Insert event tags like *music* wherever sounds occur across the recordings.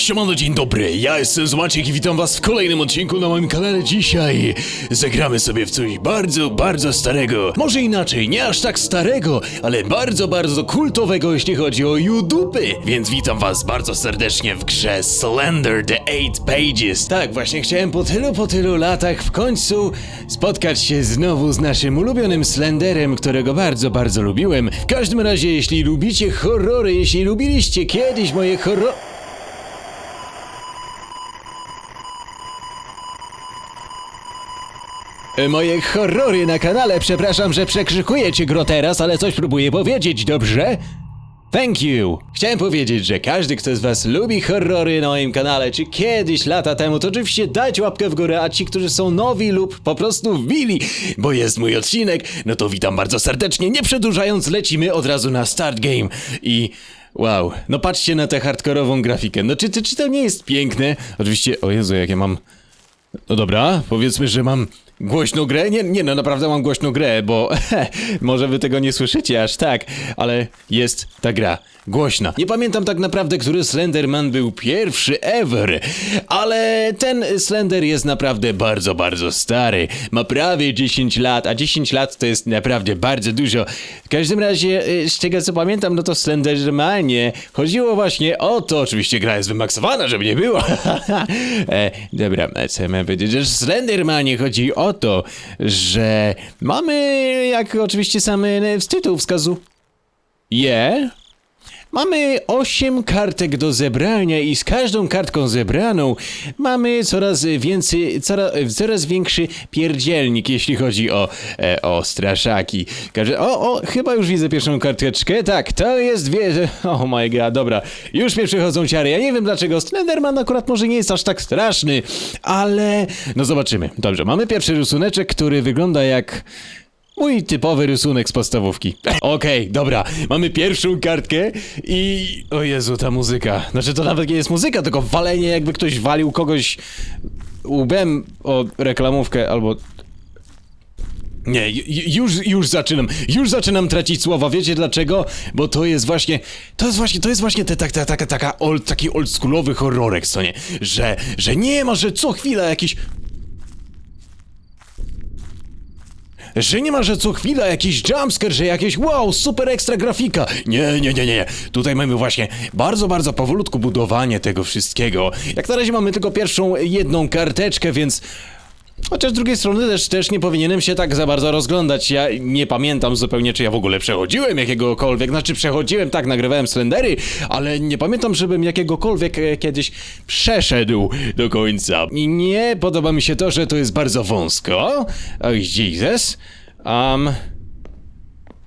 Siemano, dzień dobry, ja jestem Zmaciek i witam was w kolejnym odcinku na moim kanale. Dzisiaj zagramy sobie w coś bardzo, bardzo starego. Może inaczej, nie aż tak starego, ale bardzo, bardzo kultowego, jeśli chodzi o YouTubey. Więc witam was bardzo serdecznie w grze Slender The Eight Pages. Tak, właśnie chciałem po tylu, po tylu latach w końcu spotkać się znowu z naszym ulubionym Slenderem, którego bardzo, bardzo lubiłem. W każdym razie, jeśli lubicie horrory, jeśli lubiliście kiedyś moje horrory... Moje horrory na kanale, przepraszam, że przekrzykuję cię gro teraz, ale coś próbuję powiedzieć, dobrze? Thank you! Chciałem powiedzieć, że każdy, kto z was lubi horrory na moim kanale, czy kiedyś, lata temu, to oczywiście dajcie łapkę w górę, a ci, którzy są nowi lub po prostu wbili, bo jest mój odcinek, no to witam bardzo serdecznie, nie przedłużając, lecimy od razu na start game i... Wow, no patrzcie na tę hardkorową grafikę, no czy, czy, czy to nie jest piękne? Oczywiście, o Jezu, jakie mam... No dobra, powiedzmy, że mam głośną grę. Nie, nie no, naprawdę mam głośną grę, bo *laughs* może wy tego nie słyszycie aż tak, ale jest ta gra głośna. Nie pamiętam tak naprawdę, który Slenderman był pierwszy ever, ale ten Slender jest naprawdę bardzo, bardzo stary. Ma prawie 10 lat, a 10 lat to jest naprawdę bardzo dużo. W każdym razie, y, z tego co pamiętam, no to Slendermanie chodziło właśnie o to, oczywiście gra jest wymaksowana, żeby nie było. *laughs* e, dobra, co ja miałem powiedzieć, że Slendermanie chodzi o to, że mamy, jak oczywiście sam tytuł wskazuje, Mamy 8 kartek do zebrania i z każdą kartką zebraną mamy coraz więcej, coraz, coraz większy pierdzielnik, jeśli chodzi o, e, o straszaki. O, o, chyba już widzę pierwszą karteczkę. Tak, to jest wie... *laughs* Oh my god, dobra. Już mnie przychodzą ciary. Ja nie wiem dlaczego Slenderman akurat może nie jest aż tak straszny, ale... No zobaczymy. Dobrze, mamy pierwszy rysuneczek, który wygląda jak... Mój typowy rysunek z podstawówki. Okej, dobra, mamy pierwszą kartkę i... O Jezu, ta muzyka. Znaczy to nawet nie jest muzyka, tylko walenie jakby ktoś walił kogoś łbem o reklamówkę albo... Nie, ju- już, już zaczynam, już zaczynam tracić słowa, wiecie dlaczego? Bo to jest właśnie, to jest właśnie, to jest właśnie te, taka, taka, taka old, taki oldschoolowy horrorek, co nie? Że, że nie ma, że co chwila jakiś Że nie ma, że co chwila jakiś jumpscare, że jakieś wow, super ekstra grafika. Nie, nie, nie, nie. Tutaj mamy właśnie bardzo, bardzo powolutku budowanie tego wszystkiego. Jak na razie mamy tylko pierwszą jedną karteczkę, więc... Chociaż z drugiej strony też, też nie powinienem się tak za bardzo rozglądać. Ja nie pamiętam zupełnie, czy ja w ogóle przechodziłem jakiegokolwiek. Znaczy, przechodziłem, tak, nagrywałem Slendery, ale nie pamiętam, żebym jakiegokolwiek e, kiedyś przeszedł do końca. I nie podoba mi się to, że to jest bardzo wąsko. Oh, Jesus. Um,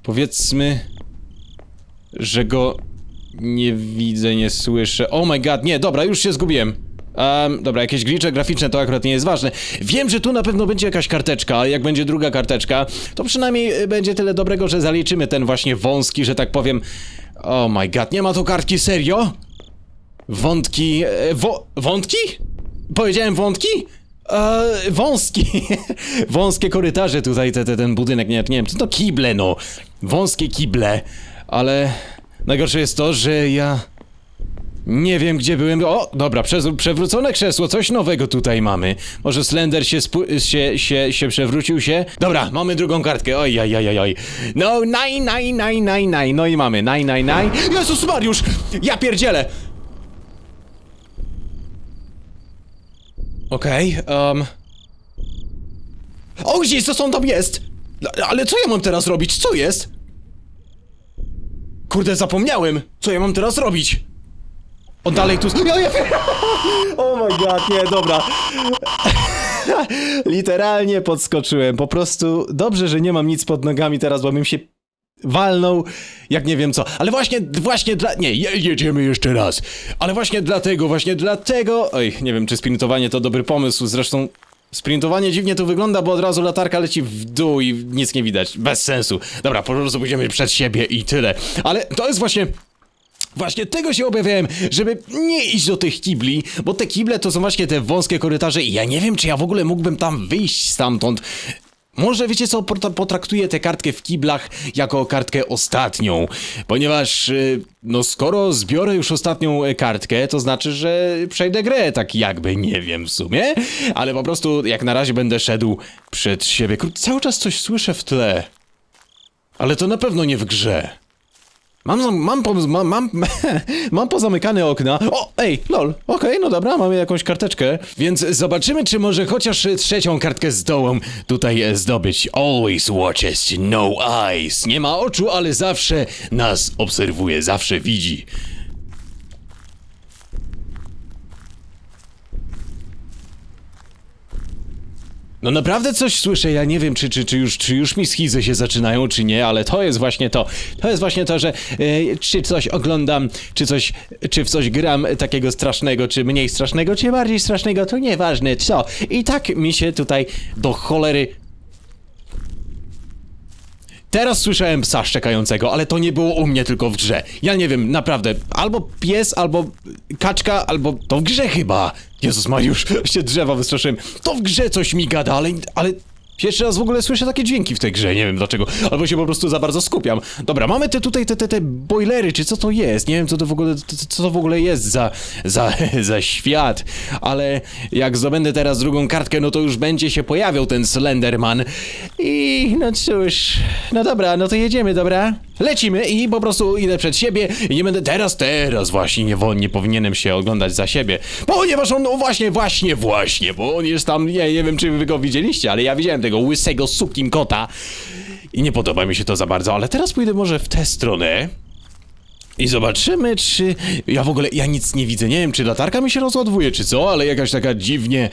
powiedzmy, że go nie widzę, nie słyszę. Oh my god, nie, dobra, już się zgubiłem. Um, dobra, jakieś glitche graficzne to akurat nie jest ważne. Wiem, że tu na pewno będzie jakaś karteczka, a jak będzie druga karteczka, to przynajmniej y, będzie tyle dobrego, że zaliczymy ten właśnie wąski, że tak powiem. Oh my god, nie ma tu kartki, serio? Wątki. E, wo, wątki? Powiedziałem wątki? E, wąski. *laughs* Wąskie korytarze tutaj, te, te, ten budynek, nie, nie wiem, to kible, no. Wąskie kible, ale najgorsze jest to, że ja. Nie wiem, gdzie byłem. O, dobra, przewrócone krzesło, coś nowego tutaj mamy. Może Slender się, się, się, się przewrócił się? Dobra, mamy drugą kartkę. Oj, oj, oj, oj. No, naj, naj, naj, naj, naj. No i mamy, naj, naj, naj. Jezus Mariusz! Ja pierdzielę! Okej, okay, um... O, gdzieś, co on tam jest? Ale co ja mam teraz robić? Co jest? Kurde, zapomniałem! Co ja mam teraz robić? On dalej tu... Ja, ja... *laughs* Oh my god, nie, dobra. *laughs* Literalnie podskoczyłem. Po prostu dobrze, że nie mam nic pod nogami teraz, bo bym się walnął, jak nie wiem co. Ale właśnie, właśnie dla... Nie, je, jedziemy jeszcze raz. Ale właśnie dlatego, właśnie dlatego... Oj, nie wiem, czy sprintowanie to dobry pomysł. Zresztą sprintowanie dziwnie tu wygląda, bo od razu latarka leci w dół i nic nie widać. Bez sensu. Dobra, po prostu pójdziemy przed siebie i tyle. Ale to jest właśnie... Właśnie tego się obawiałem, żeby nie iść do tych kibli, bo te kible to są właśnie te wąskie korytarze i ja nie wiem, czy ja w ogóle mógłbym tam wyjść stamtąd. Może wiecie co, pot- potraktuję tę kartkę w kiblach jako kartkę ostatnią, ponieważ y, no skoro zbiorę już ostatnią e, kartkę, to znaczy, że przejdę grę, tak jakby, nie wiem w sumie, ale po prostu jak na razie będę szedł przed siebie. Cały czas coś słyszę w tle, ale to na pewno nie w grze. Mam, mam, mam, *laughs* mam, mam pozamykane okna. O, ej, lol, okej, no dobra, mamy jakąś karteczkę. Więc zobaczymy, czy może chociaż trzecią kartkę zdołam tutaj e, zdobyć. Always watches, no eyes. Nie ma oczu, ale zawsze nas obserwuje, zawsze widzi. No naprawdę coś słyszę, ja nie wiem, czy, czy, czy, już, czy już mi schizy się zaczynają, czy nie, ale to jest właśnie to. To jest właśnie to, że e, czy coś oglądam, czy coś, czy w coś gram takiego strasznego, czy mniej strasznego, czy bardziej strasznego, to nieważne co. I tak mi się tutaj do cholery Teraz słyszałem psa szczekającego, ale to nie było u mnie tylko w grze. Ja nie wiem, naprawdę. Albo pies, albo kaczka, albo to w grze chyba. Jezus Mariusz, *laughs* się drzewa wystraszyłem. To w grze coś mi gada, ale, ale pierwszy raz w ogóle słyszę takie dźwięki w tej grze, nie wiem dlaczego. Albo się po prostu za bardzo skupiam. Dobra, mamy te tutaj te, te, te boilery, czy co to jest? Nie wiem co to w ogóle, co to w ogóle jest za, za, *laughs* za świat. Ale jak zdobędę teraz drugą kartkę, no to już będzie się pojawiał ten Slenderman. I no cóż, no dobra, no to jedziemy, dobra? Lecimy i po prostu idę przed siebie i nie będę teraz, teraz właśnie nie, nie powinienem się oglądać za siebie. Ponieważ on, no właśnie, właśnie, właśnie, bo on jest tam, nie, nie wiem czy wy go widzieliście, ale ja widziałem tego łysego sukim kota i nie podoba mi się to za bardzo, ale teraz pójdę może w tę stronę. I zobaczymy, czy. Ja w ogóle. Ja nic nie widzę. Nie wiem, czy latarka mi się rozładowuje, czy co, ale jakaś taka dziwnie.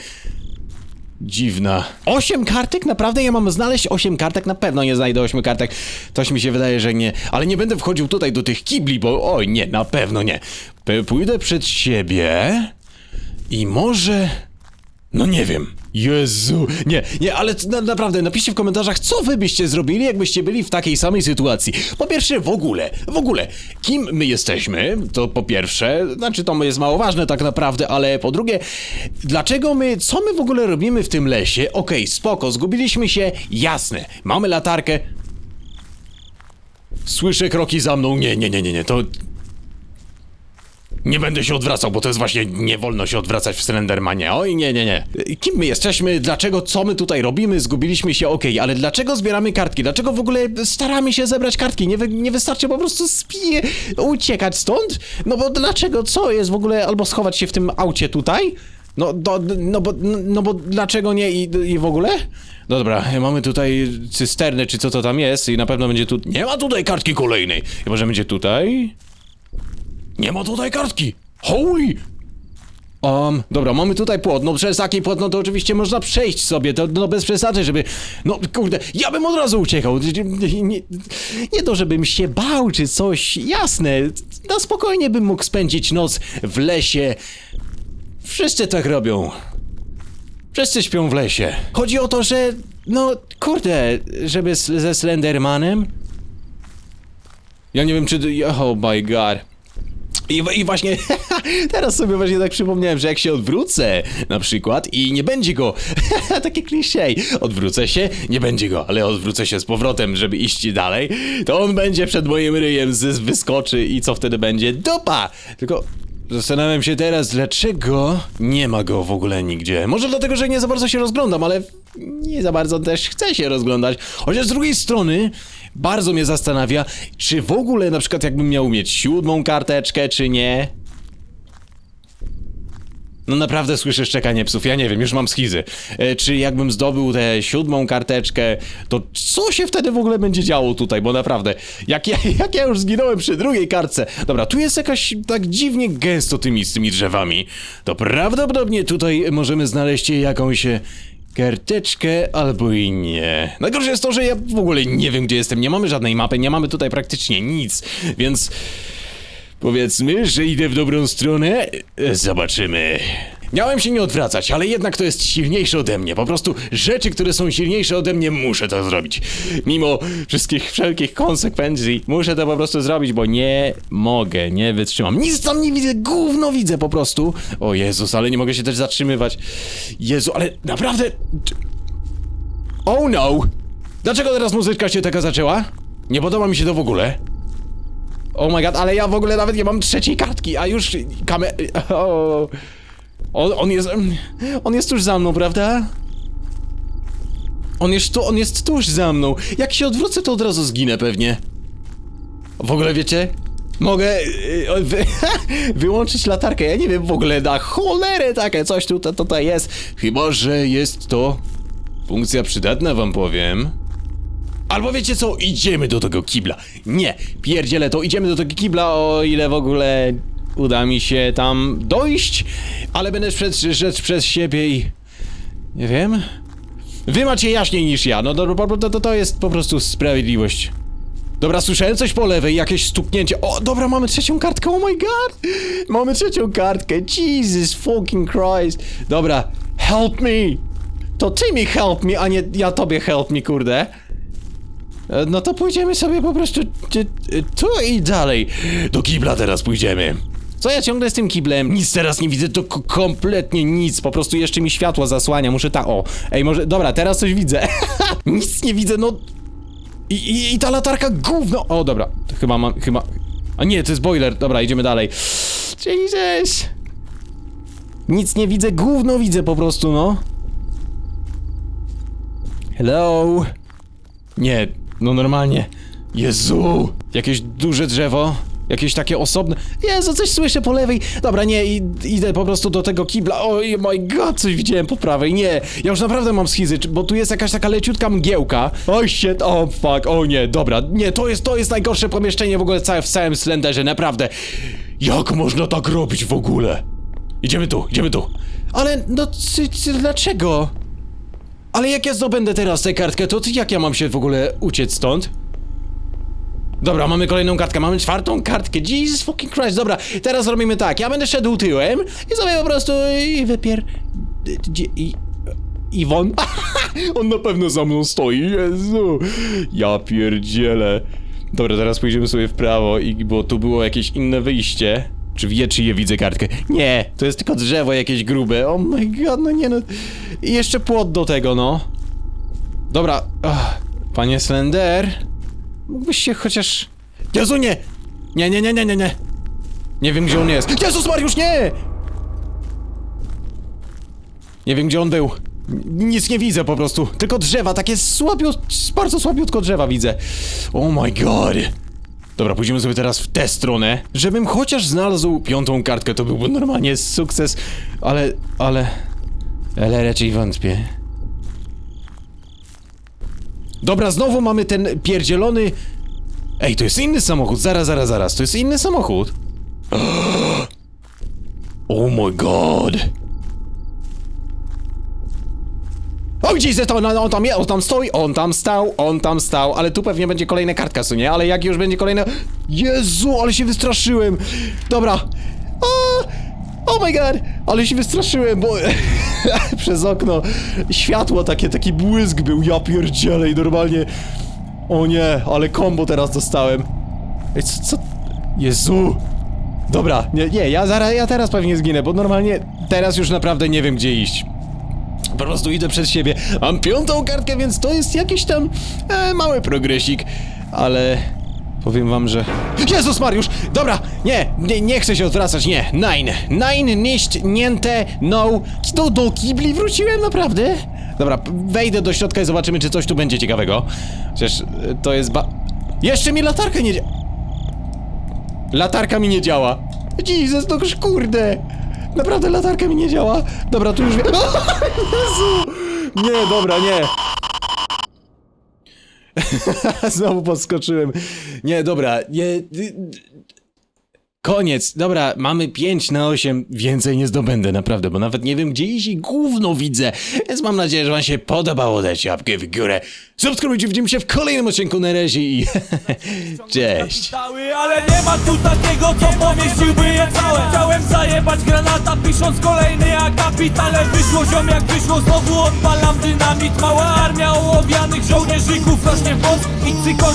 Dziwna. Osiem kartek? Naprawdę ja mam znaleźć osiem kartek? Na pewno nie znajdę ośmiu kartek. Coś mi się wydaje, że nie. Ale nie będę wchodził tutaj do tych kibli, bo oj, nie, na pewno nie. Pójdę przed siebie i może. No nie wiem. Jezu, nie, nie, ale na, naprawdę napiszcie w komentarzach, co wy byście zrobili, jakbyście byli w takiej samej sytuacji. Po pierwsze, w ogóle, w ogóle, kim my jesteśmy, to po pierwsze, znaczy to jest mało ważne tak naprawdę, ale po drugie, dlaczego my, co my w ogóle robimy w tym lesie? Okej, spoko, zgubiliśmy się, jasne, mamy latarkę. Słyszę kroki za mną, nie, nie, nie, nie, nie, to... Nie będę się odwracał, bo to jest właśnie nie wolno się odwracać w Slendermanie. Oj, nie, nie, nie. Kim my jesteśmy? Dlaczego? Co my tutaj robimy? Zgubiliśmy się, okej, ale dlaczego zbieramy kartki? Dlaczego w ogóle staramy się zebrać kartki? Nie, wy, nie wystarczy po prostu spie... uciekać stąd? No bo dlaczego? Co jest w ogóle? Albo schować się w tym aucie tutaj? No, do, no, bo, no bo dlaczego nie i, i w ogóle? Dobra, mamy tutaj cysternę, czy co to tam jest i na pewno będzie tu... Nie ma tutaj kartki kolejnej. Chyba, że będzie tutaj... Nie ma tutaj kartki! Holy! Um, dobra, mamy tutaj płot. No przez taki płot, no to oczywiście można przejść sobie, to no bez przesady, żeby... No kurde, ja bym od razu uciekał. Nie, nie, to, żebym się bał czy coś, jasne. Na spokojnie bym mógł spędzić noc w lesie. Wszyscy tak robią. Wszyscy śpią w lesie. Chodzi o to, że... No, kurde, żeby z, ze Slendermanem... Ja nie wiem, czy... Oh my god. I, I właśnie *laughs* teraz sobie właśnie tak przypomniałem, że jak się odwrócę na przykład i nie będzie go, *laughs* takie kliszej, odwrócę się, nie będzie go, ale odwrócę się z powrotem, żeby iść dalej, to on będzie przed moim ryjem, wyskoczy i co wtedy będzie? Dupa! Tylko zastanawiam się teraz, dlaczego nie ma go w ogóle nigdzie. Może dlatego, że nie za bardzo się rozglądam, ale nie za bardzo też chcę się rozglądać. Chociaż z drugiej strony bardzo mnie zastanawia, czy w ogóle na przykład jakbym miał mieć siódmą karteczkę, czy nie. No naprawdę słyszę szczekanie psów, ja nie wiem, już mam schizy. E, czy jakbym zdobył tę siódmą karteczkę, to co się wtedy w ogóle będzie działo tutaj, bo naprawdę, jak ja, *laughs* jak ja już zginąłem przy drugiej kartce. Dobra, tu jest jakaś tak dziwnie gęsto tymi, z tymi drzewami. To prawdopodobnie tutaj możemy znaleźć jakąś karteczkę albo i nie. Najgorsze jest to, że ja w ogóle nie wiem, gdzie jestem, nie mamy żadnej mapy, nie mamy tutaj praktycznie nic, więc... Powiedzmy, że idę w dobrą stronę. E, Zobaczymy. Miałem się nie odwracać, ale jednak to jest silniejsze ode mnie. Po prostu rzeczy, które są silniejsze ode mnie, muszę to zrobić. Mimo wszystkich wszelkich konsekwencji, muszę to po prostu zrobić, bo nie mogę, nie wytrzymam. Nic tam nie widzę, gówno widzę po prostu. O Jezus, ale nie mogę się też zatrzymywać. Jezu, ale naprawdę... Oh no! Dlaczego teraz muzyczka się taka zaczęła? Nie podoba mi się to w ogóle. Oh my god, ale ja w ogóle nawet nie mam trzeciej kartki, a już kamer... *laughs* O. On, on jest... On jest tuż za mną, prawda? On jest tu, on jest tuż za mną. Jak się odwrócę, to od razu zginę pewnie. W ogóle wiecie? Mogę yy, wy, *laughs* wyłączyć latarkę. Ja nie wiem w ogóle na cholerę takie coś tutaj, tutaj jest. Chyba, że jest to funkcja przydatna, wam powiem. Albo wiecie co, idziemy do tego kibla. Nie, pierdzielę to, idziemy do tego kibla, o ile w ogóle uda mi się tam dojść, ale będę przez, rzecz przez siebie i... Nie wiem. Wy macie jaśniej niż ja, no to, to, to, jest po prostu sprawiedliwość. Dobra, słyszałem coś po lewej, jakieś stuknięcie. O, dobra, mamy trzecią kartkę, oh my god! Mamy trzecią kartkę, Jesus fucking Christ. Dobra, help me! To ty mi help me, a nie ja tobie help me, kurde. E, No to pójdziemy sobie po prostu tu, tu i dalej. Do kibla teraz pójdziemy. Co ja ciągle z tym kiblem? Nic teraz nie widzę, to ko- kompletnie nic. Po prostu jeszcze mi światło zasłania, muszę ta... O, ej, może... Dobra, teraz coś widzę. *laughs* nic nie widzę, no... I, i, I ta latarka gówno... O, dobra, to chyba mam... chyba... A nie, to jest boiler. Dobra, idziemy dalej. Jesus. Nic nie widzę, gówno widzę po prostu, no. Hello? Nie, no normalnie. Jezu! Jakieś duże drzewo? Jakieś takie osobne. Jezu, coś słyszę po lewej. Dobra, nie, i, idę po prostu do tego kibla. O oh my god, coś widziałem po prawej. Nie, ja już naprawdę mam schizy, bo tu jest jakaś taka leciutka mgiełka. O shit, o fuck, o nie, dobra. Nie, to jest, to jest najgorsze pomieszczenie w ogóle całe, w całym Slenderze, naprawdę. Jak można tak robić w ogóle? Idziemy tu, idziemy tu. Ale, no, c- c- dlaczego? Ale jak ja zdobędę teraz tę kartkę, to jak ja mam się w ogóle uciec stąd? Dobra, mamy kolejną kartkę, mamy czwartą kartkę, Jesus fucking Christ, dobra, teraz robimy tak, ja będę szedł tyłem i sobie po prostu i wypier... I... Iwon? *laughs* On na pewno za mną stoi, Jezu! Ja pierdzielę. Dobra, teraz pójdziemy sobie w prawo, i bo tu było jakieś inne wyjście. Czy wie, czy je widzę kartkę? Nie, to jest tylko drzewo jakieś grube. Oh my god, no nie no. I jeszcze płot do tego, no. Dobra, ach, panie Slender, mógłbyś się chociaż... Jezu, nie! Nie, nie, nie, nie, nie, nie. Nie wiem, gdzie on jest. Jezus Mariusz, nie! Nie wiem, gdzie on był. Nic nie widzę po prostu. Tylko drzewa, takie słabiut... bardzo słabiutko drzewa widzę. Oh my god. Dobra, pójdziemy sobie teraz w tę stronę. Żebym chociaż znalazł piątą kartkę, to byłby normalnie sukces. Ale, ale... Ale raczej wątpię. Dobra, znowu mamy ten pierdzielony... Ej, to jest inny samochód, zaraz, zaraz, zaraz, to jest inny samochód. *gasps* Oh my god. O, Jesus, to on, on tam je, on tam stoi, on tam stał, on tam stał, ale tu pewnie będzie kolejna kartka, co nie? Ale jak już będzie kolejna... Jezu, ale się wystraszyłem. Dobra. O, oh my god, ale się wystraszyłem, bo *laughs* przez okno światło takie, taki błysk był, ja pierdzielę i normalnie... O nie, ale kombo teraz dostałem. Ej, co, co? Jezu. Dobra, nie, nie, ja zaraz, ja teraz pewnie zginę, bo normalnie teraz już naprawdę nie wiem gdzie iść. Po prostu idę przed siebie. Mam piątą kartkę, więc to jest jakiś tam e, mały progresik, ale powiem wam, że... Jezus Mariusz! Dobra, nie, nie, nie chcę się odwracać, nie. Nine. Nine, nicht, niente, no. Do, do kibli wróciłem, naprawdę? Dobra, wejdę do środka i zobaczymy, czy coś tu będzie ciekawego. Chociaż e, to jest ba... Jeszcze mi latarka nie... Latarka mi nie działa. Jesus, no kurde. Naprawdę latarka mi nie działa. Dobra, tu już wie... *laughs* Jezu! Nie, dobra, nie. *laughs* Znowu podskoczyłem. Nie, dobra, nie... Koniec, dobra, mamy 5 na 8, więcej nie zdobędę, naprawdę, bo nawet nie wiem gdzie iść i gówno widzę, więc mam nadzieję, że wam się podobało, dajcie łapkę w górę, subskrybujcie, widzimy się w kolejnym odcinku na razie i *laughs* cześć. Ale nie ma tu takiego, co pomieściłby je całe. Chciałem zajebać granata, pisząc kolejny akapit Ale wyszło. Ziom jak wyszło, znowu odpalam dynamit. Mała armia ołowianych żołnierzyków w i cykorze